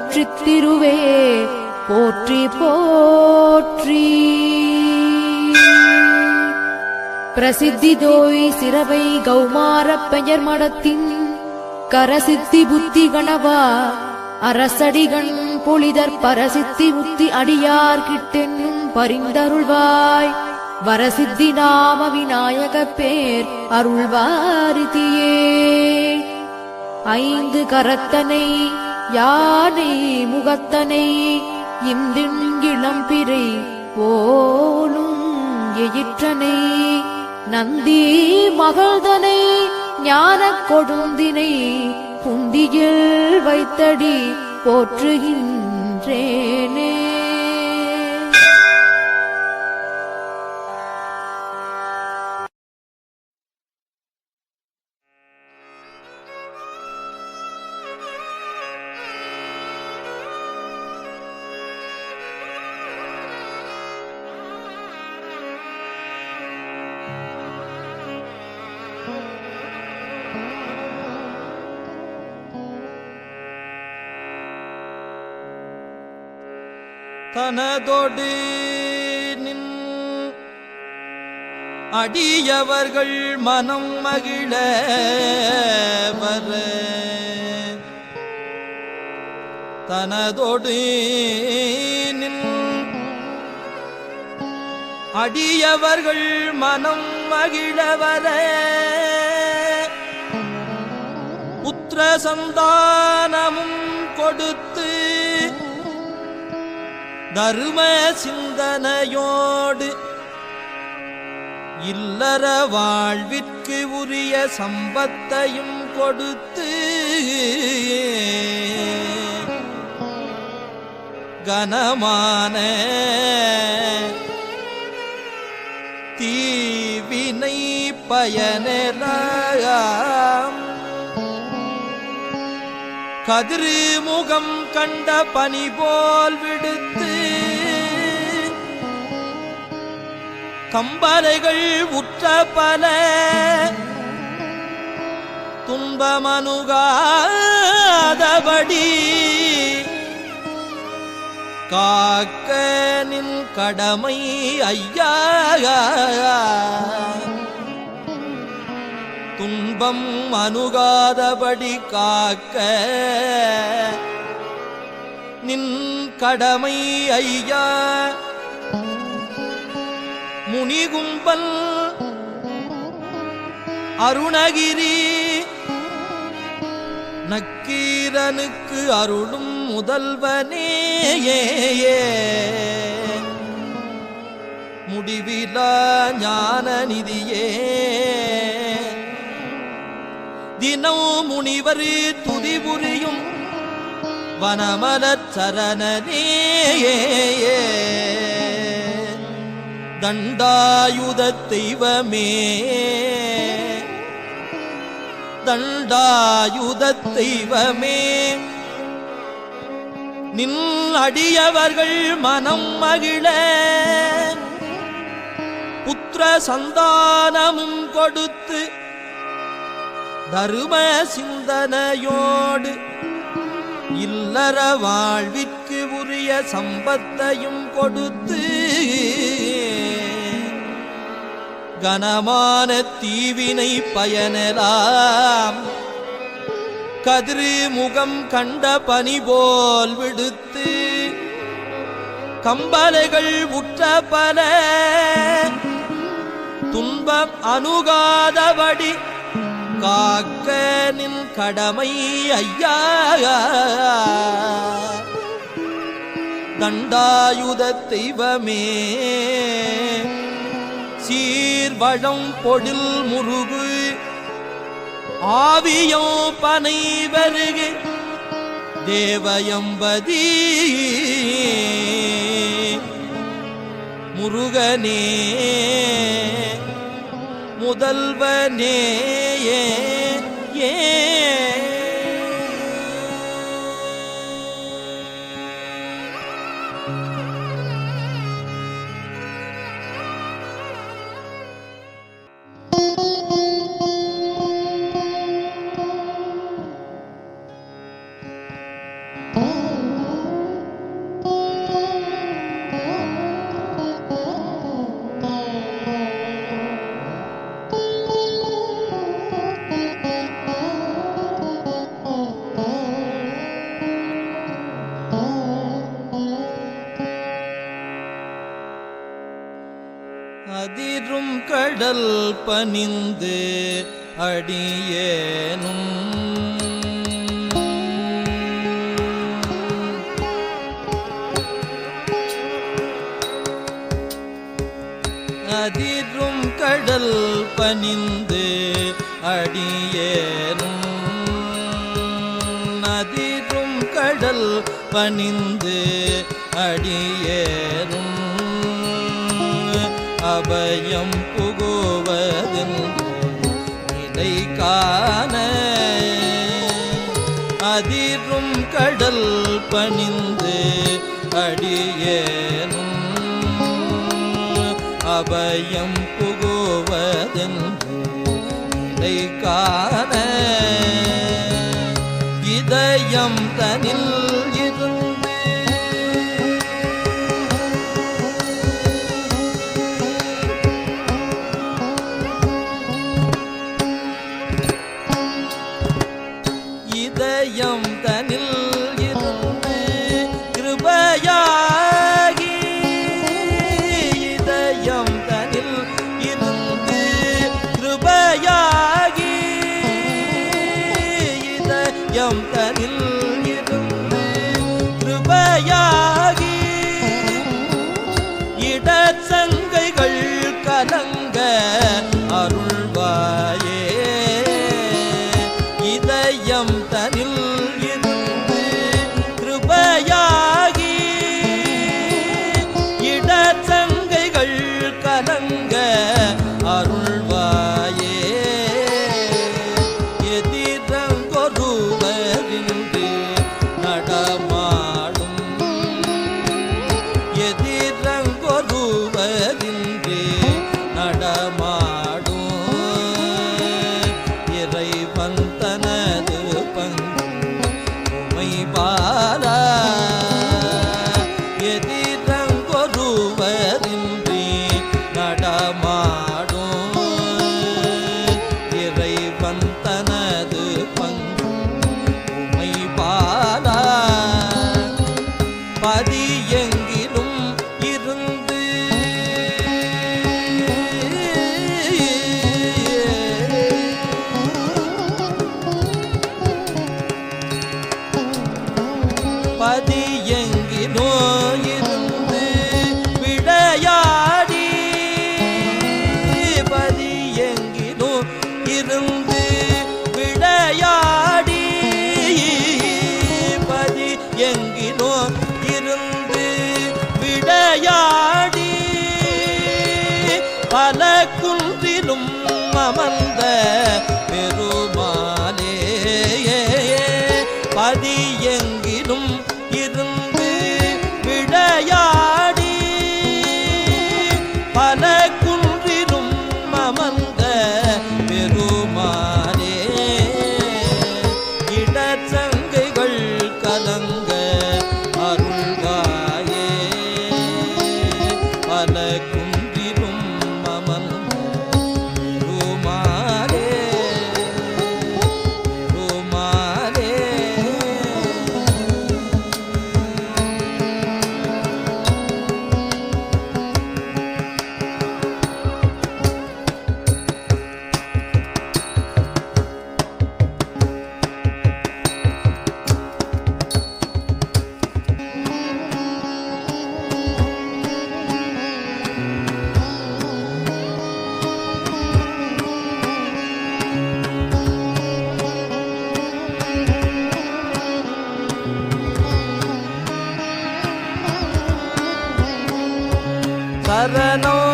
வெற்றித் திருவே போற்றி போற்றி. பிரசித்தி தோய் சிறவை கௌமாரப் பெயர் மடத்தின் கரசித்தி புத்தி கணவா அரசடிகண் பொழிதற் பரசித்தி முத்தி அடியார் கிட்டென்னும் பரிந்தருள்வாய். வரசித்தி நாம விநாயக பேர் அருள்வாரிதியே. ஐந்து கரத்தனை யானை முகத்தனை இந்திங்கிளம்பிரை போலும் எயிற்றனை நந்தி மகள்தனை ஞானக் கொடுந்தினை புந்தியில் வைத்தடி போற்றுகின்றேனே. தனதொடி நின் அடியவர்கள் மனம் மகிழ வர. தனதொடு நின் அடியவர்கள் மனம் மகிழ வர. புத்திர சந்தானமும் கொடுத்து தரும சிந்தனையோடு இல்லற வாழ்விற்கு உரிய சம்பத்தையும் கொடுத்து கனமான தீவினை பயனெல்லாம் கதிரு முகம் கண்ட பனி போல் விடுத்து கம்பலைகள் உற்ற பல துன்பமனுகாதபடி காக்க நின் கடமை ஐயா. துன்பம் அணுகாதபடி காக்க. நின் கடமை ஐயா. முனிகும்பல் அருணகிரி. நக்கீரனுக்கு அருளும் முதல்வனேயே முடிவிலா ஞான நிதியே தினம் முனிவர் துதி புரியும் வனமலச் சரணனே. தண்டாயுத தெய்வமே. தண்டாயுத தெய்வமே. நின் அடியவர்கள் மனம் மகிழ. புத்திர சந்தானமும் கொடுத்து தரும சிந்தனையோடு இல்லற வாழ்விற்கு உரிய சம்பத்தையும் கொடுத்து கனமான தீவினை பயனலாம் கதிரு முகம் கண்ட பனி போல் விடுத்து கம்பலைகள் உற்ற பல துன்பம் அணுகாதபடி காக்க நின் கடமை ஐயா. தண்டாயுத தெய்வமே சீர்வழம் பொழில் முருகு ஆவியோ பனை வருகு தேவயம்பதி முருகனே. முதல்வனே ஏ அணிந்து அடியேனும். அதிரும் கடல் பணிந்து அடியேனும். அதிரும் கடல் பணிந்து அடியேனும். அபயம் பூ இதை காண அதிரும் கடல் பணிந்து அடியேனும் அபயம் புகுவதென்று இதை காண இதயம் தனில் you. do சரணோ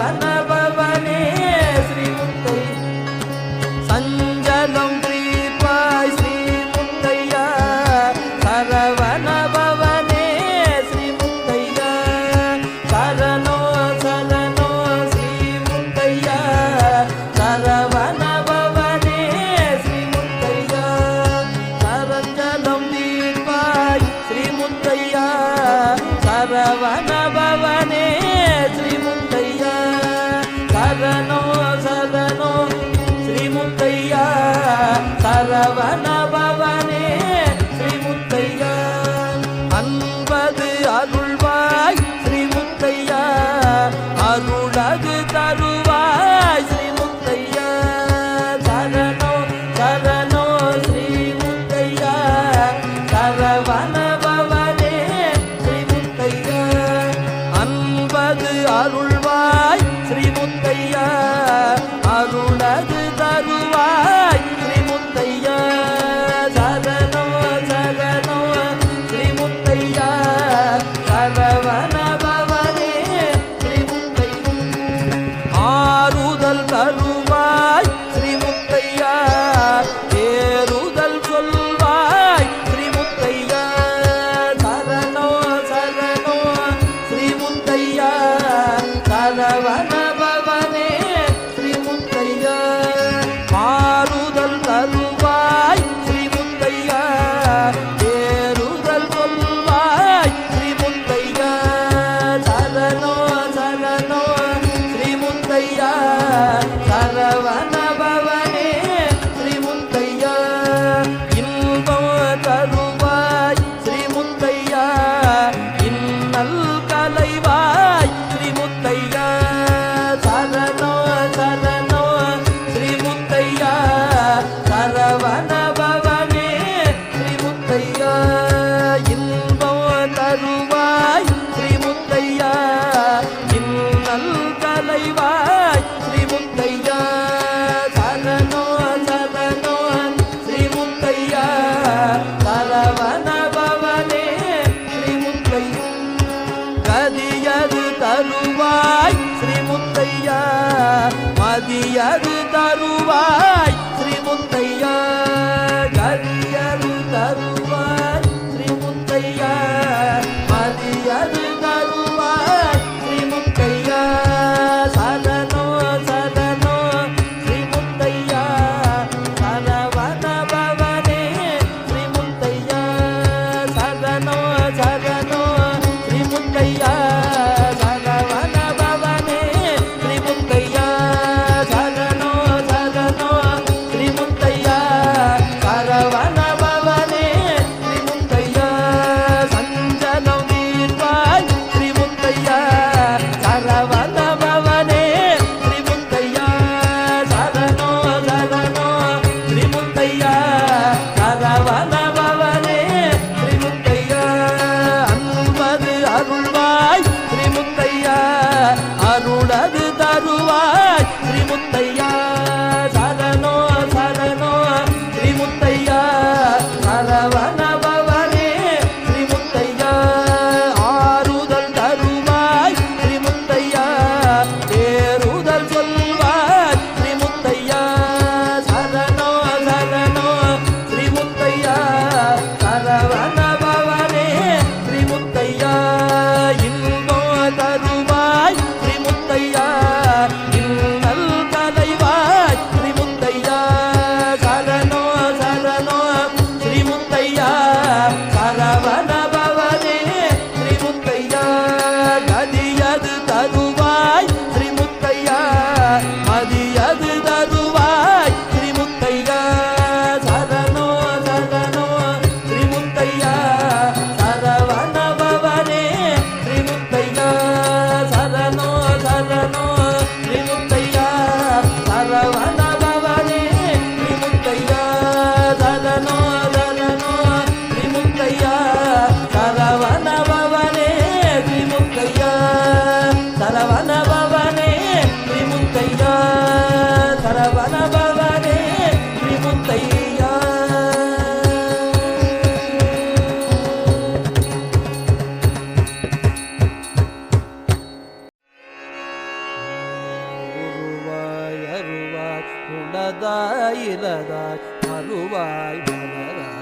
Havana. சரவண இலதாய் மலரா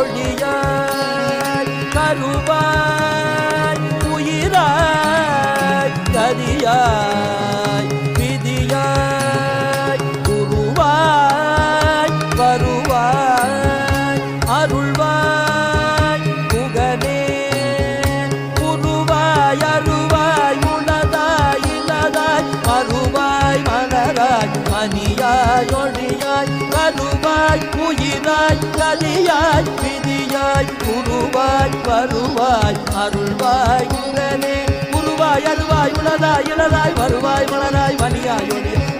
தோழியாய் கருவாய் உயிராய் கதியாய். உருவாய் குருவாய் வருவாய் அருள்வாய் உடனே. உருவாய் அருவாய் உளதாய் இளதாய் வருவாய் மலராய் மணியாய்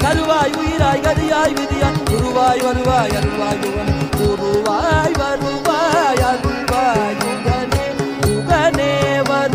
கருவாய் உயிராய் கதியாய் விதியாய். குருவாய் வருவாய் அருள்வாய் உடனே குருவாய் வருவாய் அருள்வாய் உடனே. உகனே வரு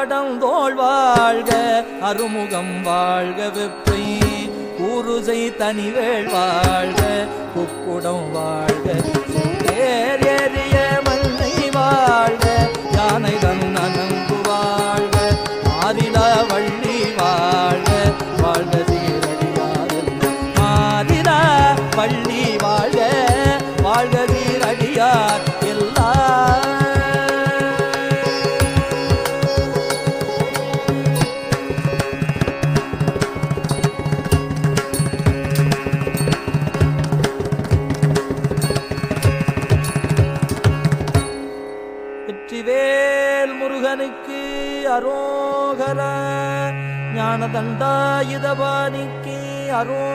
கடந்தோள் வாழ்க அருமுகம் வாழ்க வெப்பை ஊருசை தனிவேள் வாழ்க குக்குடம் வாழ்க. தேர் எறிய மண்ணை வாழ்க யானை தன் Claro.